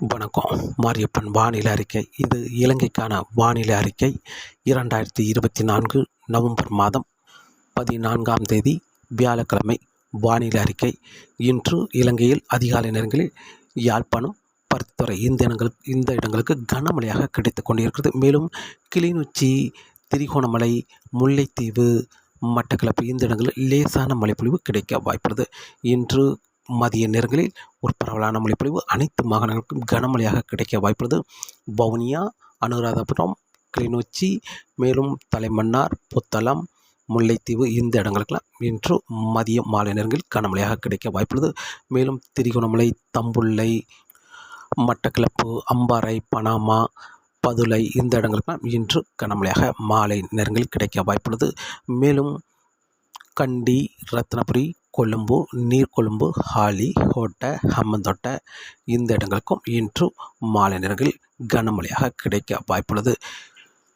வணக்கம். மாரியப்பன் வானிலை அறிக்கை. இது இலங்கைக்கான வானிலை அறிக்கை. இரண்டாயிரத்தி இருபத்தி நான்கு நவம்பர் மாதம் பதினான்காம் தேதி வியாழக்கிழமை வானிலை அறிக்கை. இன்று இலங்கையில் அதிகாலை நேரங்களில் யாழ்ப்பாணம் பருத்தித்துறை இந்த இடங்களுக்கு இந்த இடங்களுக்கு கனமழையாக கிடைத்து கொண்டிருக்கிறது. மேலும் கிளிநொச்சி திரிகோணமலை முல்லைத்தீவு மட்டக்களப்பு இந்த இடங்களில் லேசான மழைப்பொழிவு கிடைக்க வாய்ப்புள்ளது. இன்று மதிய நேரங்களில் ஒரு பரவலான மழைப்பொழிவு அனைத்து மாகாணங்களுக்கும் கனமழையாக கிடைக்க வாய்ப்புள்ளது. வவுனியா அனுராதபுரம் கிளிநொச்சி மேலும் தலைமன்னார் புத்தளம் முல்லைத்தீவு இந்த இடங்களுக்கெல்லாம் இன்று மதிய மாலை நேரங்களில் கனமழையாக கிடைக்க வாய்ப்புள்ளது. மேலும் திரிகோணமலை தம்புள்ளை மட்டக்களப்பு அம்பாறை பனாமா பதுளை இந்த இடங்களுக்கெல்லாம் இன்று கனமழையாக மாலை நேரங்களில் கிடைக்க வாய்ப்புள்ளது. மேலும் கண்டி ரத்னபுரி கொழும்பு நீர்கொழும்பு ஹாலி ஹோட்ட ஹம்மந்தோட்ட இந்த இடங்களுக்கும் இன்று மாலை நேரங்களில் கனமழையாக கிடைக்க வாய்ப்புள்ளது.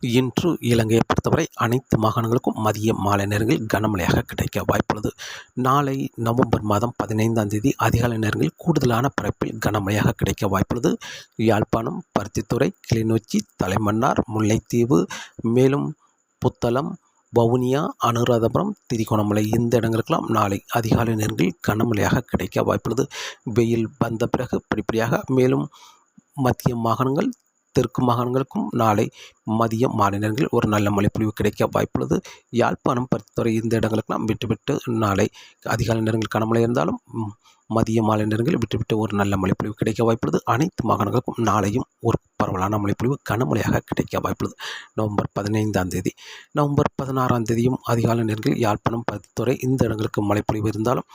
இன்று இலங்கையை பொறுத்தவரை அனைத்து மாகாணங்களுக்கும் மதிய மாலை நேரங்களில் கனமழையாக கிடைக்க வாய்ப்புள்ளது. நாளை நவம்பர் மாதம் பதினைந்தாம் தேதி அதிகாலை நேரங்களில் கூடுதலான பரப்பில் கனமழையாக கிடைக்க வாய்ப்புள்ளது. யாழ்ப்பாணம் பருத்தித்துறை கிளிநொச்சி தலைமன்னார் முல்லைத்தீவு மேலும் புத்தளம் வவுனியா அனுராதபுரம் திரிகோணமலை இந்த இடங்களுக்கெல்லாம் நாளை அதிகாலை நேரங்களில் கனமழையாக கிடைக்க வாய்ப்புள்ளது. வெயில் வந்த பிறகு படிப்படியாக மேலும் மத்திய மாகாணங்கள் தெற்கு மாகாணங்களுக்கும் நாளை மதிய மாலை நேரங்களில் ஒரு நல்ல மழைப்பொழிவு கிடைக்க வாய்ப்புள்ளது. யாழ்ப்பாணம் பருத்தித்துறை இந்த இடங்களுக்கெல்லாம் விட்டு விட்டு நாளை அதிகாலை நேரங்களில் கனமழை இருந்தாலும் மதிய மாலை நேரங்களில் விட்டுவிட்டு ஒரு நல்ல மழைப்பொழிவு கிடைக்க வாய்ப்புள்ளது. அனைத்து மாகாணங்களுக்கும் நாளையும் ஒரு பரவலான மழைப்பொழிவு கனமழையாக கிடைக்க வாய்ப்புள்ளது. நவம்பர் பதினைந்தாம் தேதி. நவம்பர் பதினாறாம் தேதியும் அதிகாலை நேரங்களில் யாழ்ப்பாணம் பருத்தித்துறை இந்த இடங்களுக்கு மழைப்பொழிவு இருந்தாலும்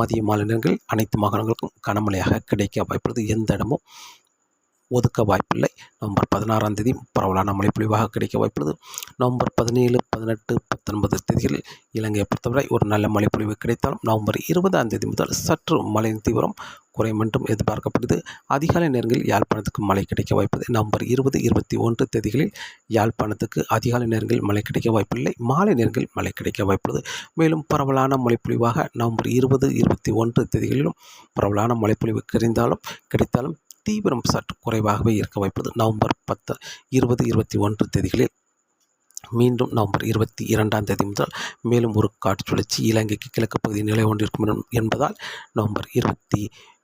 மதிய மாலை நேரங்களில் அனைத்து மாகாணங்களுக்கும் கனமழையாக கிடைக்க வாய்ப்புள்ளது. எந்த இடமும் ஒதுக்க வாய்ப்பில்லை. நவம்பர் பதினாறாம் தேதி பரவலான மழைப்பொழிவாக கிடைக்க வாய்ப்புள்ளது. நவம்பர் பதினேழு பதினெட்டு பத்தொன்பது தேதிகளில் இலங்கையை பொறுத்தவரை ஒரு நல்ல மழைப்பொழிவு கிடைத்தாலும் நவம்பர் இருபதாம் தேதி முதல் சற்று மழையின் தீவிரம் குறையும் என்றும் எதிர்பார்க்கப்படுது. அதிகாலை நேரங்களில் யாழ்ப்பாணத்துக்கு மழை கிடைக்க வாய்ப்பது நவம்பர் இருபது இருபத்தி ஒன்று தேதிகளில் யாழ்ப்பாணத்துக்கு அதிகாலை நேரங்களில் மழை கிடைக்க வாய்ப்பில்லை. மாலை நேரங்களில் மழை கிடைக்க வாய்ப்புள்ளது. மேலும் பரவலான மழைப்பொழிவாக நவம்பர் இருபது இருபத்தி ஒன்று தேதிகளிலும் பரவலான மழைப்பொழிவு கிடைந்தாலும் கிடைத்தாலும் தீவிரம் சற்று குறைவாகவே இருக்க வாய்ப்புள்ளது. நவம்பர் பத்து இருபது இருபத்தி ஒன்று தேதிகளில் மீண்டும் நவம்பர் இருபத்தி இரண்டாம் தேதி முதல் மேலும் ஒரு காற்று சுழற்சி இலங்கைக்கு கிழக்கு பகுதி நிலை கொண்டிருக்கும் என்பதால் நவம்பர் இருபத்தி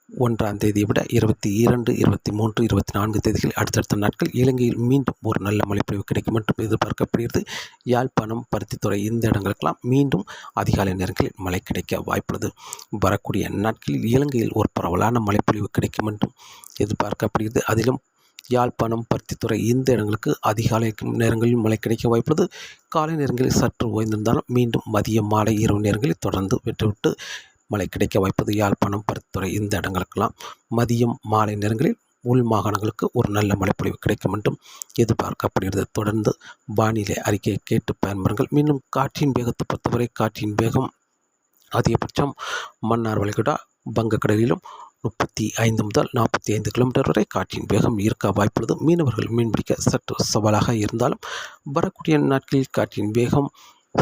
ஒன்றாம் தேதியை விட இருபத்தி இரண்டு இருபத்தி மூன்று இருபத்தி நான்கு தேதிகள் அடுத்தடுத்த நாட்கள் இலங்கையில் மீண்டும் ஒரு நல்ல மழைப்பொழிவு கிடைக்கும் என்றும் எதிர்பார்க்கப்படுகிறது. யாழ்ப்பாணம் பருத்தித்துறை இந்த இடங்களுக்கெல்லாம் மீண்டும் அதிகாலை நேரங்களில் மழை கிடைக்க வாய்ப்புள்ளது. வரக்கூடிய நாட்களில் இலங்கையில் ஒரு பரவலான மழைப்பொழிவு கிடைக்கும் என்றும் எதிர்பார்க்கப்படுகிறது. அதிலும் யாழ்ப்பாணம் பருத்தித்துறை இந்த இடங்களுக்கு அதிகாலை நேரங்களில் மழை கிடைக்க வாய்ப்புள்ளது. காலை நேரங்களில் சற்று ஓய்ந்திருந்தாலும் மீண்டும் மதியம் மாலை இரவு நேரங்களில் தொடர்ந்து விட்டுவிட்டு மழை கிடைக்க வாய்ப்பது யாழ்ப்பாணம் பருத்துறை இந்த இடங்களுக்கெல்லாம் மதியம் மாலை நேரங்களில் உள் மாகாணங்களுக்கு ஒரு நல்ல மழைப்பொழிவு கிடைக்கும் என்றும் எதிர்பார்க்கப்படுகிறது. தொடர்ந்து வானிலை அறிக்கையை கேட்டு பயன்பெறுங்கள். மீண்டும் காற்றின் வேகத்தை பொறுத்தவரை காற்றின் வேகம் அதிகபட்சம் மன்னார் வளைகுடா வங்கக்கடலிலும் முப்பத்தி ஐந்து முதல் நாற்பத்தி ஐந்து கிலோமீட்டர் வரை காற்றின் வேகம் இருக்க வாய்ப்புள்ளது. மீனவர்கள் மீன்பிடிக்க சற்று சவாலாக இருந்தாலும் வரக்கூடிய நாட்களில் காற்றின் வேகம்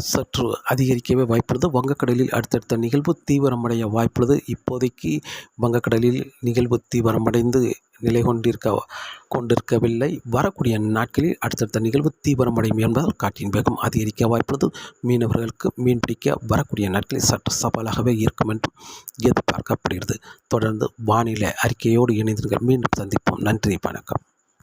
சற்று அதிகரிக்கவே வாய்ப்புள்ளது. வங்கக்கடலில் அடுத்தடுத்த நிகழ்வு தீவிரமடைய வாய்ப்புள்ளது. இப்போதைக்கு வங்கக்கடலில் நிகழ்வு தீவிரமடைந்து நிலை கொண்டிருக்க கொண்டிருக்கவில்லை. வரக்கூடிய நாட்களில் அடுத்தடுத்த நிகழ்வு தீவிரமடையும் என்பதால் காற்றின் வேகம் அதிகரிக்க வாய்ப்புள்ளது. மீனவர்களுக்கு மீன்பிடிக்க வரக்கூடிய நாட்களில் சற்று சவாலாகவே இருக்கும் என்றும் எதிர்பார்க்கப்படுகிறது. தொடர்ந்து வானிலை அறிக்கையோடு இணைந்திருங்கள். மீண்டும் சந்திப்போம். நன்றி. வணக்கம்.